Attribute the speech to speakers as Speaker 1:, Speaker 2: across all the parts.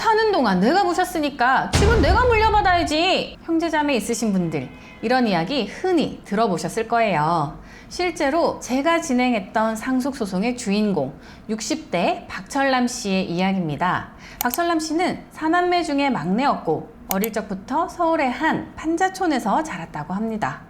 Speaker 1: 사는 동안 내가 모셨으니까 집은 내가 물려받아야지. 형제자매 있으신 분들 이런 이야기 흔히 들어보셨을 거예요. 실제로 제가 진행했던 상속 소송의 주인공 60대 박철남 씨의 이야기입니다. 박철남 씨는 사남매 중에 막내였고 어릴 적부터 서울의 한 판자촌에서 자랐다고 합니다.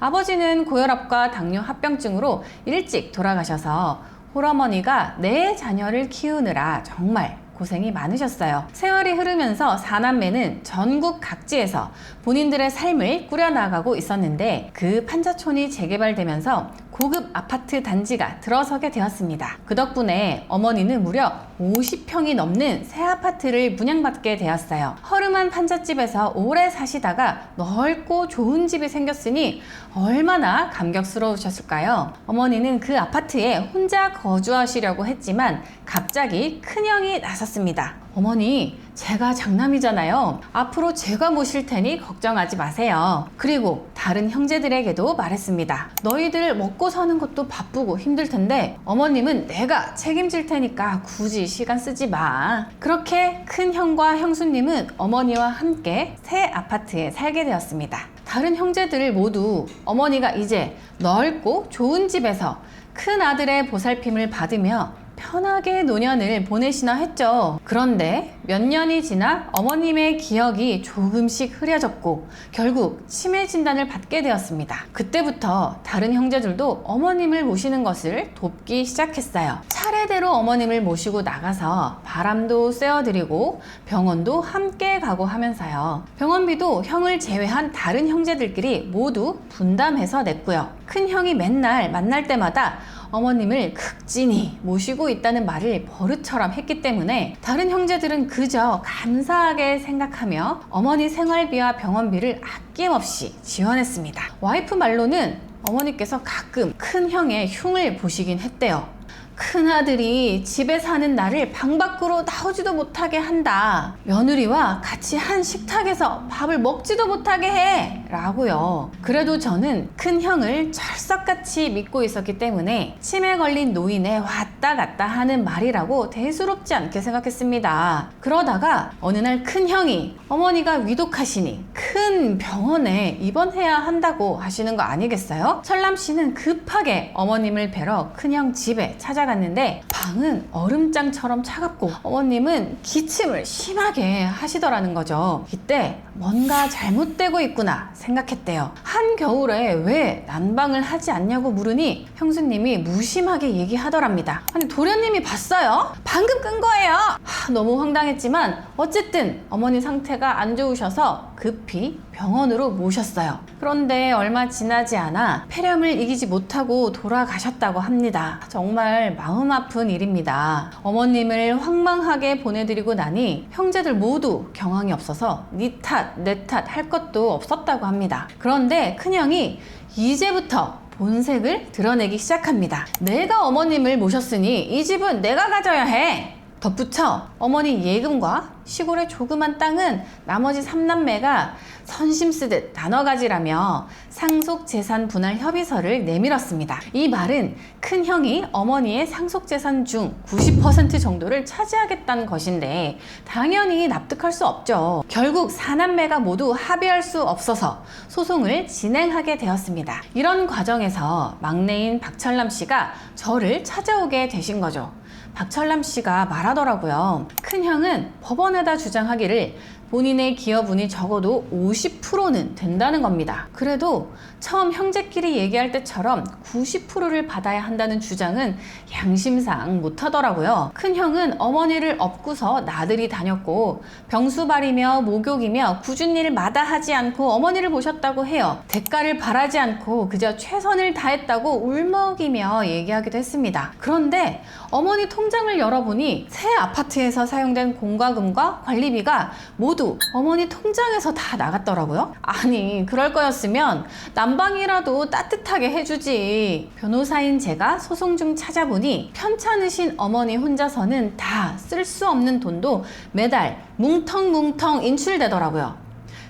Speaker 1: 아버지는 고혈압과 당뇨 합병증으로 일찍 돌아가셔서 홀어머니가 네 자녀를 키우느라 정말 고생이 많으셨어요. 세월이 흐르면서 사남매는 전국 각지에서 본인들의 삶을 꾸려나가고 있었는데 그 판자촌이 재개발되면서 고급 아파트 단지가 들어서게 되었습니다. 그 덕분에 어머니는 무려 50평이 넘는 새 아파트를 분양받게 되었어요. 허름한 판잣집에서 오래 사시다가 넓고 좋은 집이 생겼으니 얼마나 감격스러우셨을까요? 어머니는 그 아파트에 혼자 거주하시려고 했지만 갑자기 큰형이 나섰습니다. 어머니, 제가 장남이잖아요. 앞으로 제가 모실 테니 걱정하지 마세요. 그리고 다른 형제들에게도 말했습니다. 너희들 먹고 사는 것도 바쁘고 힘들 텐데 어머님은 내가 책임질 테니까 굳이 시간 쓰지 마. 그렇게 큰 형과 형수님은 어머니와 함께 새 아파트에 살게 되었습니다. 다른 형제들 모두 어머니가 이제 넓고 좋은 집에서 큰 아들의 보살핌을 받으며 편하게 노년을 보내시나 했죠. 그런데 몇 년이 지나 어머님의 기억이 조금씩 흐려졌고 결국 치매 진단을 받게 되었습니다. 그때부터 다른 형제들도 어머님을 모시는 것을 돕기 시작했어요. 차례대로 어머님을 모시고 나가서 바람도 쐬어드리고 병원도 함께 가고 하면서요. 병원비도 형을 제외한 다른 형제들끼리 모두 분담해서 냈고요. 큰 형이 맨날 만날 때마다 어머님을 극진히 모시고 있다는 말을 버릇처럼 했기 때문에 다른 형제들은 그저 감사하게 생각하며 어머니 생활비와 병원비를 아낌없이 지원했습니다. 와이프 말로는 어머니께서 가끔 큰 형의 흉을 보시긴 했대요. 큰아들이 집에 사는 나를 방 밖으로 나오지도 못하게 한다. 며느리와 같이 한 식탁에서 밥을 먹지도 못하게 해. 라고요. 그래도 저는 큰 형을 철석같이 믿고 있었기 때문에 치매 걸린 노인에 왔다 갔다 하는 말이라고 대수롭지 않게 생각했습니다. 그러다가 어느 날 큰 형이 어머니가 위독하시니 큰 병원에 입원해야 한다고 하시는 거 아니겠어요? 철남 씨는 급하게 어머님을 뵈러 큰 형 집에 찾아갔는데 방은 얼음장처럼 차갑고 어머님은 기침을 심하게 하시더라는 거죠. 이때 뭔가 잘못되고 있구나 생각했대요. 한겨울에 왜 난방을 하지 않냐고 물으니 형수님이 무심하게 얘기하더랍니다. 아니 도련님이 봤어요? 방금 끈 거예요. 하, 너무 황당했지만 어쨌든 어머니 상태가 안 좋으셔서 급히 병원으로 모셨어요. 그런데 얼마 지나지 않아 폐렴을 이기지 못하고 돌아가셨다고 합니다. 정말 마음 아픈 일입니다. 어머님을 황망하게 보내드리고 나니 형제들 모두 경황이 없어서 니 탓, 내 탓 할 것도 없었다고 합니다. 그런데 큰형이 이제부터 본색을 드러내기 시작합니다. 내가 어머님을 모셨으니 이 집은 내가 가져야 해. 덧붙여 어머니 예금과 시골의 조그만 땅은 나머지 삼남매가 선심 쓰듯 나눠 가지라며 상속 재산 분할 협의서를 내밀었습니다. 이 말은 큰 형이 어머니의 상속 재산 중 90% 정도를 차지하겠다는 것인데 당연히 납득할 수 없죠. 결국 사남매가 모두 합의할 수 없어서 소송을 진행하게 되었습니다. 이런 과정에서 막내인 박철남 씨가 저를 찾아오게 되신 거죠. 박철남 씨가 말하더라고요. 큰 형은 법원에다 주장하기를 본인의 기여분이 적어도 50%는 된다는 겁니다. 그래도 처음 형제끼리 얘기할 때처럼 90%를 받아야 한다는 주장은 양심상 못하더라고요. 큰 형은 어머니를 업고서 나들이 다녔고 병수발이며 목욕이며 굳은 일 마다하지 않고 어머니를 모셨다고 해요. 대가를 바라지 않고 그저 최선을 다했다고 울먹이며 얘기하기도 했습니다. 그런데 어머니 통장을 열어보니 새 아파트에서 사용된 공과금과 관리비가 모두 어머니 통장에서 다 나갔더라고요. 아니 그럴 거였으면 난방이라도 따뜻하게 해주지. 변호사인 제가 소송 중 찾아보니 편찮으신 어머니 혼자서는 다 쓸 수 없는 돈도 매달 뭉텅뭉텅 인출되더라고요.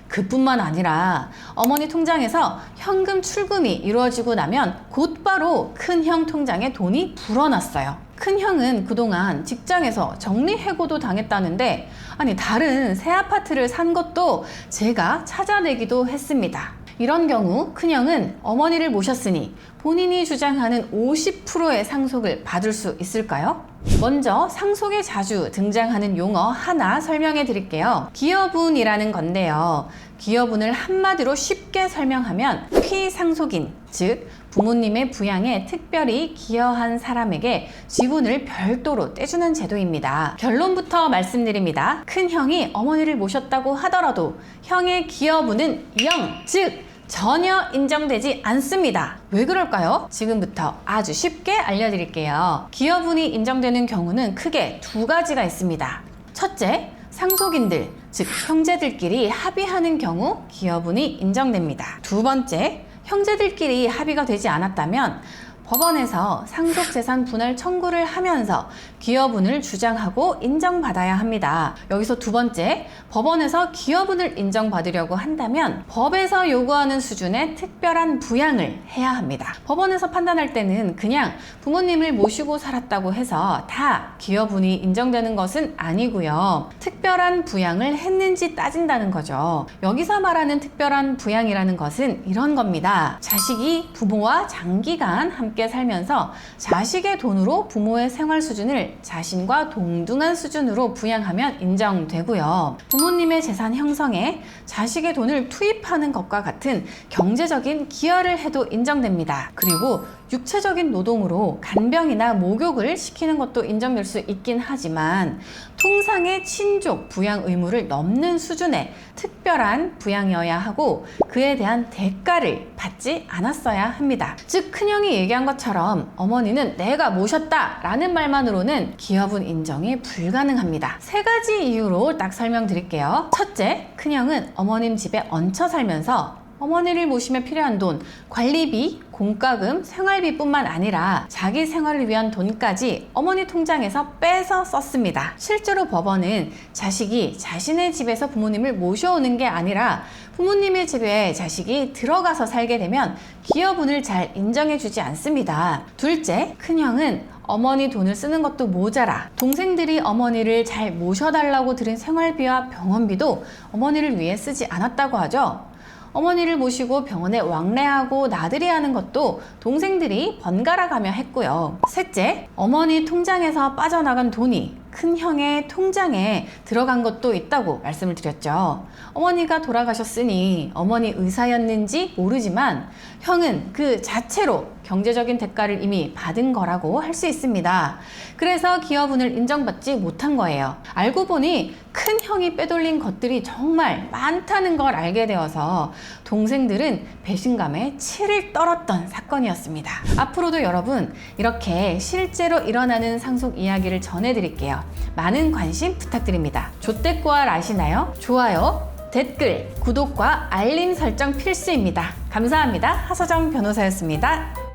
Speaker 1: 그뿐만 아니라 어머니 통장에서 현금 출금이 이루어지고 나면 곧바로 큰 형 통장에 돈이 불어났어요. 큰 형은 그동안 직장에서 정리해고도 당했다는데 아니 다른 새 아파트를 산 것도 제가 찾아내기도 했습니다. 이런 경우 큰형은 어머니를 모셨으니 본인이 주장하는 50%의 상속을 받을 수 있을까요? 먼저 상속에 자주 등장하는 용어 하나 설명해 드릴게요. 기여분이라는 건데요. 기여분을 한마디로 쉽게 설명하면 피상속인, 즉 부모님의 부양에 특별히 기여한 사람에게 지분을 별도로 떼주는 제도입니다. 결론부터 말씀드립니다. 큰 형이 어머니를 모셨다고 하더라도 형의 기여분은 0, 즉 전혀 인정되지 않습니다. 왜 그럴까요? 지금부터 아주 쉽게 알려드릴게요. 기여분이 인정되는 경우는 크게 두 가지가 있습니다. 첫째, 상속인들, 즉 형제들끼리 합의하는 경우 기여분이 인정됩니다. 두 번째, 형제들끼리 합의가 되지 않았다면 법원에서 상속재산 분할 청구를 하면서 기여분을 주장하고 인정받아야 합니다. 여기서 두 번째, 법원에서 기여분을 인정받으려고 한다면 법에서 요구하는 수준의 특별한 부양을 해야 합니다. 법원에서 판단할 때는 그냥 부모님을 모시고 살았다고 해서 다 기여분이 인정되는 것은 아니고요. 특별한 부양을 했는지 따진다는 거죠. 여기서 말하는 특별한 부양이라는 것은 이런 겁니다. 자식이 부모와 장기간 함께 살면서 자식의 돈으로 부모의 생활 수준을 자신과 동등한 수준으로 부양하면 인정되고요. 부모님의 재산 형성에 자식의 돈을 투입하는 것과 같은 경제적인 기여를 해도 인정됩니다. 그리고 육체적인 노동으로 간병이나 목욕을 시키는 것도 인정될 수 있긴 하지만 통상의 친족 부양 의무를 넘는 수준의 특별한 부양이어야 하고 그에 대한 대가를 받지 않았어야 합니다. 즉 큰형이 얘기한 것처럼 어머니는 내가 모셨다 라는 말만으로는 기여분 인정이 불가능합니다. 세 가지 이유로 딱 설명드릴게요. 첫째, 큰형은 어머님 집에 얹혀 살면서 어머니를 모시며 필요한 돈, 관리비, 공과금, 생활비뿐만 아니라 자기 생활을 위한 돈까지 어머니 통장에서 빼서 썼습니다. 실제로 법원은 자식이 자신의 집에서 부모님을 모셔오는 게 아니라 부모님의 집에 자식이 들어가서 살게 되면 기여분을 잘 인정해주지 않습니다. 둘째, 큰형은 어머니 돈을 쓰는 것도 모자라 동생들이 어머니를 잘 모셔달라고 드린 생활비와 병원비도 어머니를 위해 쓰지 않았다고 하죠. 어머니를 모시고 병원에 왕래하고 나들이 하는 것도 동생들이 번갈아 가며 했고요. 셋째, 어머니 통장에서 빠져나간 돈이 큰 형의 통장에 들어간 것도 있다고 말씀을 드렸죠. 어머니가 돌아가셨으니 어머니 의사였는지 모르지만 형은 그 자체로 경제적인 대가를 이미 받은 거라고 할 수 있습니다. 그래서 기여분을 인정받지 못한 거예요. 알고 보니 큰 형이 빼돌린 것들이 정말 많다는 걸 알게 되어서 동생들은 배신감에 치를 떨었던 사건이었습니다. 앞으로도 여러분 이렇게 실제로 일어나는 상속 이야기를 전해드릴게요. 많은 관심 부탁드립니다. 조태꾸알 아시나요? 좋아요, 댓글, 구독과 알림 설정 필수입니다. 감사합니다. 하서정 변호사였습니다.